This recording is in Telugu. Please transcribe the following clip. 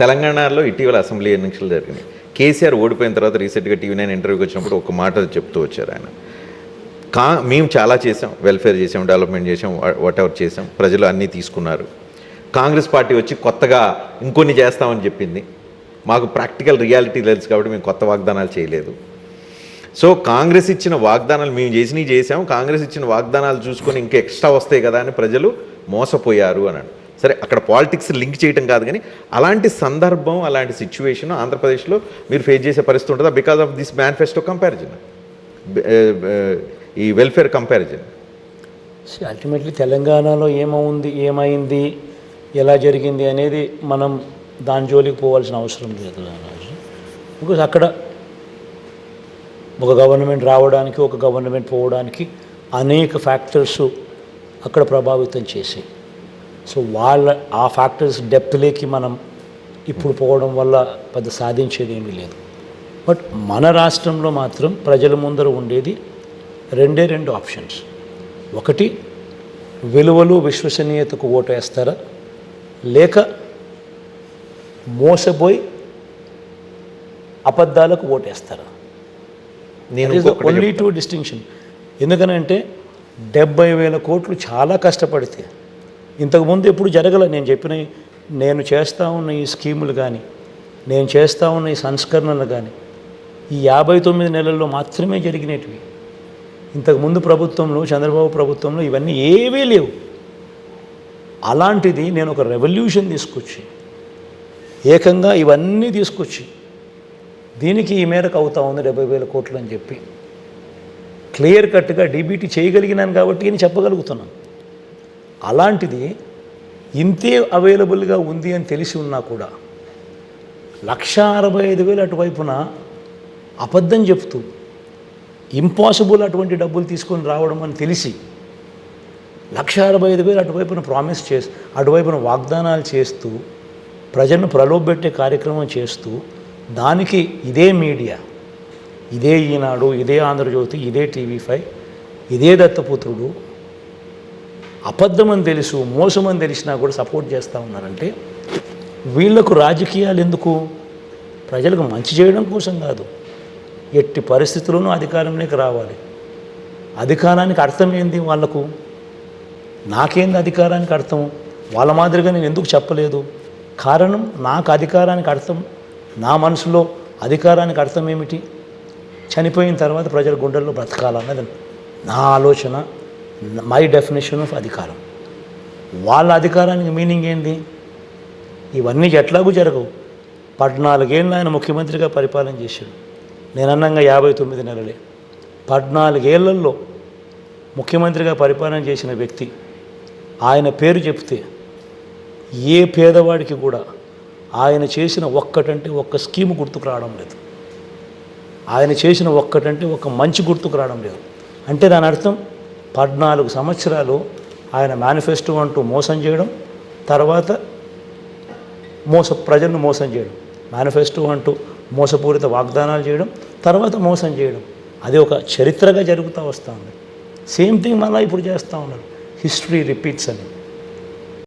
తెలంగాణలో ఇటీవల అసెంబ్లీ ఎన్నికలు జరిగినాయి. కేసీఆర్ ఓడిపోయిన తర్వాత రీసెంట్గా టీవీ నైన్ ఇంటర్వ్యూకి వచ్చినప్పుడు ఒక మాట చెప్తూ వచ్చారు ఆయన. కా మేము చాలా చేసాం వెల్ఫేర్ చేసాం డెవలప్మెంట్ చేసాం వాట్ ఎవర్ చేసాం ప్రజలు అన్నీ తీసుకున్నారు. కాంగ్రెస్ పార్టీ వచ్చి కొత్తగా ఇంకొన్ని చేస్తామని చెప్పింది. మాకు ప్రాక్టికల్ రియాలిటీ తెలుసు కాబట్టి మేము కొత్త వాగ్దానాలు చేయలేదు. సో కాంగ్రెస్ ఇచ్చిన వాగ్దానాలు మేము చేసినవి చేసాం కాంగ్రెస్ ఇచ్చిన వాగ్దానాలు చూసుకొని ఇంకా ఎక్స్ట్రా వస్తాయి కదా అని ప్రజలు మోసపోయారు అన్నాడు. సరే అక్కడ పాలిటిక్స్ లింక్ చేయడం కాదు కానీ అలాంటి సందర్భం అలాంటి సిచ్యువేషన్ ఆంధ్రప్రదేశ్లో మీరు ఫేస్ చేసే పరిస్థితి ఉంటుందా? Because of this manifesto comparison ఈ వెల్ఫేర్ కంపారిజన్ అల్టిమేట్లీ తెలంగాణలో ఏమవుంది ఏమైంది ఎలా జరిగింది అనేది మనం దాని జోలికి పోవాల్సిన అవసరం లేదు బికాజ్ అక్కడ ఒక గవర్నమెంట్ రావడానికి ఒక గవర్నమెంట్ పోవడానికి అనేక ఫ్యాక్టర్స్ అక్కడ ప్రభావితం చేసాయి సో వాళ్ళ ఆ ఫ్యాక్టర్స్ డెప్త్లేకి మనం ఇప్పుడు పోవడం వల్ల పెద్ద సాధించేది ఏమీ లేదు. బట్ మన రాష్ట్రంలో మాత్రం ప్రజల ముందర ఉండేది రెండే రెండు ఆప్షన్స్. ఒకటి విలువలు విశ్వసనీయతకు ఓటు వేస్తారా లేక మోసపోయి అబద్ధాలకు ఓటేస్తారా? నేను ఓన్లీ టూ డిస్టింక్షన్ ఎందుకనంటే డెబ్బై వేల కోట్లు చాలా కష్టపడితే ఇంతకుముందు ఎప్పుడు జరగలే. నేను చెప్పిన నేను చేస్తూ ఉన్న ఈ స్కీములు కానీ నేను చేస్తూ ఉన్న ఈ సంస్కరణలు కానీ ఈ యాభై తొమ్మిది నెలల్లో మాత్రమే జరిగినవి ఇంతకుముందు ప్రభుత్వంలో చంద్రబాబు ప్రభుత్వంలో ఇవన్నీ ఏవీ లేవు. అలాంటిది నేను ఒక రెవల్యూషన్ తీసుకొచ్చి ఏకంగా ఇవన్నీ తీసుకొచ్చి దీనికి ఈ మేరకు అవుతా ఉంది డెబ్బై వేల కోట్లు అని చెప్పి క్లియర్ కట్గా డీబీటీ చేయగలిగినాను కాబట్టి నేను చెప్పగలుగుతున్నాను. అలాంటిది ఇంతే అవైలబుల్గా ఉంది అని తెలిసి ఉన్నా కూడా లక్ష అరవై ఐదు వేలు అటువైపున అబద్ధం చెప్తూ ఇంపాసిబుల్ అటువంటి డబ్బులు తీసుకొని రావడం అని తెలిసి లక్ష అరవై ఐదు వేలు అటువైపున ప్రామిస్ చేసి అటువైపున వాగ్దానాలు చేస్తూ ప్రజలను ప్రలోభపెట్టే కార్యక్రమం చేస్తూ దానికి ఇదే మీడియా ఇదే ఈనాడు ఇదే ఆంధ్రజ్యోతి ఇదే టీవీ ఫైవ్ ఇదే దత్తపుత్రుడు అబద్ధమని తెలుసు మోసమని తెలిసినా కూడా సపోర్ట్ చేస్తూ ఉన్నారంటే వీళ్ళకు రాజకీయాలు ఎందుకు? ప్రజలకు మంచి చేయడం కోసం కాదు. ఎట్టి పరిస్థితుల్లోనూ అధికారంలోకి రావాలి. అధికారానికి అర్థం ఏంది వాళ్ళకు నాకేంది అధికారానికి అర్థం? వాళ్ళ మాదిరిగా నేను ఎందుకు చెప్పలేదు? కారణం నాకు అధికారానికి అర్థం నా మనసులో అధికారానికి అర్థం ఏమిటి? చనిపోయిన తర్వాత ప్రజల గుండెల్లో బ్రతకాలన్నది నా ఆలోచన. మై డెఫినేషన్ ఆఫ్ అధికారం. వాళ్ళ అధికారానికి మీనింగ్ ఏంది? ఇవన్నీ ఎట్లాగూ జరగవు. పద్నాలుగేళ్ళు ఆయన ముఖ్యమంత్రిగా పరిపాలన చేశాడు. నేను అన్నంగా యాభై తొమ్మిది నెలలే. పద్నాలుగేళ్ళలో ముఖ్యమంత్రిగా పరిపాలన చేసిన వ్యక్తి ఆయన పేరు చెప్తే ఏ పేదవాడికి కూడా ఆయన చేసిన ఒక్కటంటే ఒక్క స్కీమ్ గుర్తుకు రావడం లేదు. ఆయన చేసిన ఒక్కటంటే ఒక మంచి గుర్తుకు రావడం లేదు. అంటే దాని అర్థం పద్నాలుగు సంవత్సరాలు ఆయన మేనిఫెస్టో అంటూ మోసం చేయడం తర్వాత మోస ప్రజలను మోసం చేయడం మేనిఫెస్టో అంటూ మోసపూరిత వాగ్దానాలు చేయడం తర్వాత మోసం చేయడం. అది ఒక చరిత్రగా జరుగుతూ వస్తూ ఉంది. సేమ్ థింగ్ మళ్ళీ ఇప్పుడు చేస్తూ ఉన్నారు. హిస్టరీ రిపీట్స్ అని.